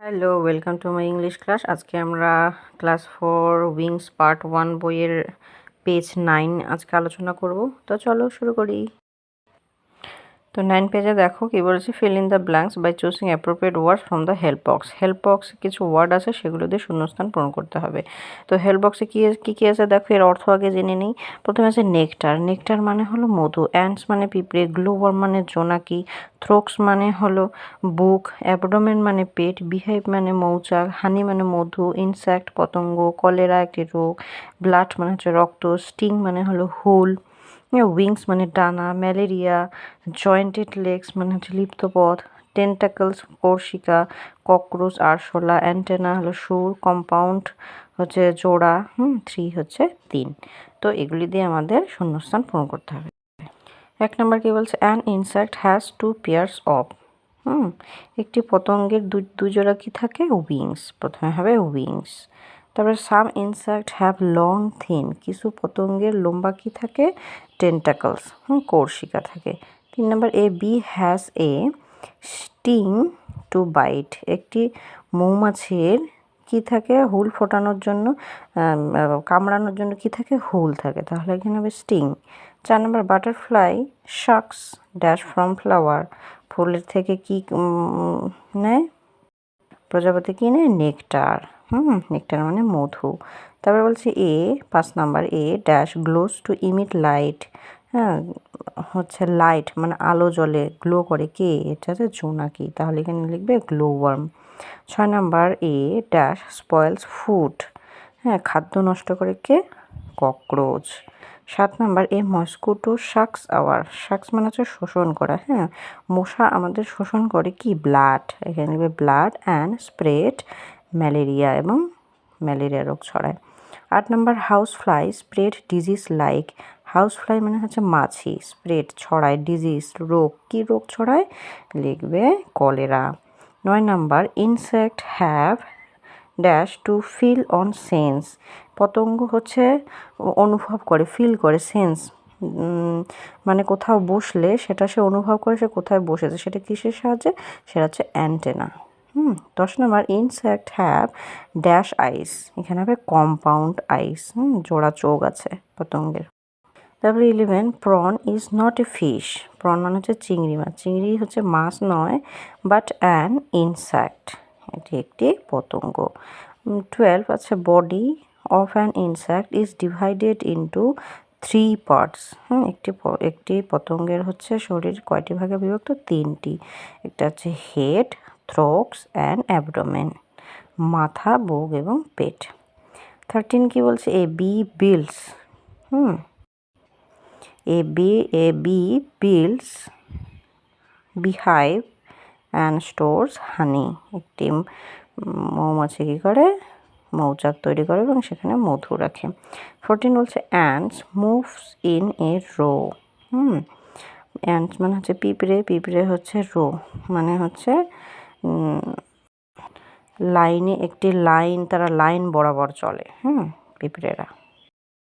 Hello welcome to my English class আজকে আমরা class four Wings part one বইয়ের page nine আজকে আলোচনা করব। তো চলো শুরু করি। তো নাইন পেজে দেখো কি বলেছে fill in the blanks by choosing appropriate word from the help box help বক্সে কিছু ওয়ার্ড আছে, সেগুলো দিয়ে শূন্যস্থান পূরণ করতে হবে। তো হেল্প বক্সে কী কী কী আছে দেখো, এর অর্থ আগে জেনে নিই। প্রথমে আছে নেকটার নেকটার মানে হলো মধু। অ্যান্ডস মানে পিঁপড়ে। গ্লোবার মানে জোনাকি। থ্রোক্স মানে হলো বুক। অ্যাবডোমেন মানে পেট। বিহেভ মানে মৌচাক। হানি মানে মধু। ইনসেক্ট পতঙ্গ। কলেরা একটি রোগ। ব্লাড মানে হচ্ছে রক্ত। স্টিং মানে হলো হুল উইংস মানে ডানা, ম্যালেরিয়া, জয়েন্টেড লেগস মানে হচ্ছে লিপ্তপথ টেন্টাকলস কর্ষিকা ককরোচ আরশোলা অ্যান্টেনা হলো সুর কম্পাউন্ড হচ্ছে জোড়া, হুম থ্রি হচ্ছে তিন। তো এগুলি দিয়ে আমাদের শূন্যস্থান পূরণ করতে হবে। এক নম্বর কি বলছে? An insect has two pairs of hmm, একটি পতঙ্গের দু জোড়া কি থাকে? উইংস প্রথমে হবে উইংস তারপরে some insect have long thin কিছু পতঙ্গের লম্বা কি থাকে? টেন্টাকলস হুম কর্ষিকা থাকে। তিন নম্বর a bee has a sting to bite একটি মৌমাছির কি থাকে? হুল ফোটানোর জন্য কামড়ানোর জন্য কি থাকে? হুল থাকে। তাহলে এখানে হবে স্টিং চার নম্বর butterfly sucks dash from flower ফুলের থেকে কি নেয়? প্রজাপতি কি নেয়? নেকটার হুম নেকটার মানে মধু। তারপরে বলছে এ পাঁচ number a dash glows to emit light হ্যাঁ হচ্ছে লাইট মানে আলো জলে গ্লো করে কে? এটা হচ্ছে জোনাকি তাহলে এখানে লিখবে গ্লো ওয়ার্ম ছয় number a dash spoils food হ্যাঁ খাদ্য নষ্ট করে কে? ককরোচ। সাত number a mosquito sucks our sucks মানে হচ্ছে শোষণ করা হ্যাঁ। মশা আমাদের শোষণ করে কি? ব্লাড এখানে লিখবে ব্লাড অ্যান্ড স্প্রেড ম্যালেরিয়া এবং ম্যালেরিয়া রোগ ছড়ায়। আট নম্বর, house fly spread disease like. House fly মানে হচ্ছে মাছি, স্প্রেড ছড়ায় ডিজিজ, রোগ। কী রোগ ছড়ায়? লিখবে কলেরা। নয় number insect have dash to feel on sense পতঙ্গ হচ্ছে অনুভব করে ফিল করে সেন্স মানে কোথাও বসলে সেটা সে অনুভব করে, সে কোথায় বসেছে, সেটা কিসের সাহায্যে? সেটা হচ্ছে অ্যান্টেনা হুম, দশ নম্বর ইনসেক্ট হ্যাভ ড্যাশ আইস এখানে হবে কম্পাউন্ড আইস হুম, জোড়া চোখ আছে পতঙ্গের। তারপরে eleven prawn is not a fish prawn মানে হচ্ছে চিংড়ি মাছ। চিংড়ি হচ্ছে মাছ নয় বাট অ্যান ইনসেক্ট এটি একটি পতঙ্গ। টুয়েলভ আছে body of an insect is divided into three parts hmm, একটি একটি পতঙ্গের হচ্ছে শরীর কয়টি ভাগে বিভক্ত? তিনটি। একটা হচ্ছে হেড থ্রোক্স অ্যান্ড অ্যাবডোমেন মাথা বুক এবং পেট। থার্টিন কি বলছে? A bee builds hmm. A bee a bee builds beehive and stores honey একটি মৌমাছি কী করে? মৌচাক তৈরি করে এবং সেখানে মধু রাখে। ফোরটিন বলছে ants moves in a row hmm. Ants মানে হচ্ছে পিঁপড়ে পিঁপড়ে হচ্ছে রো মানে হচ্ছে লাইনে একটি লাইন তারা লাইন বরাবর চলে হুম পিঁপড়েরা।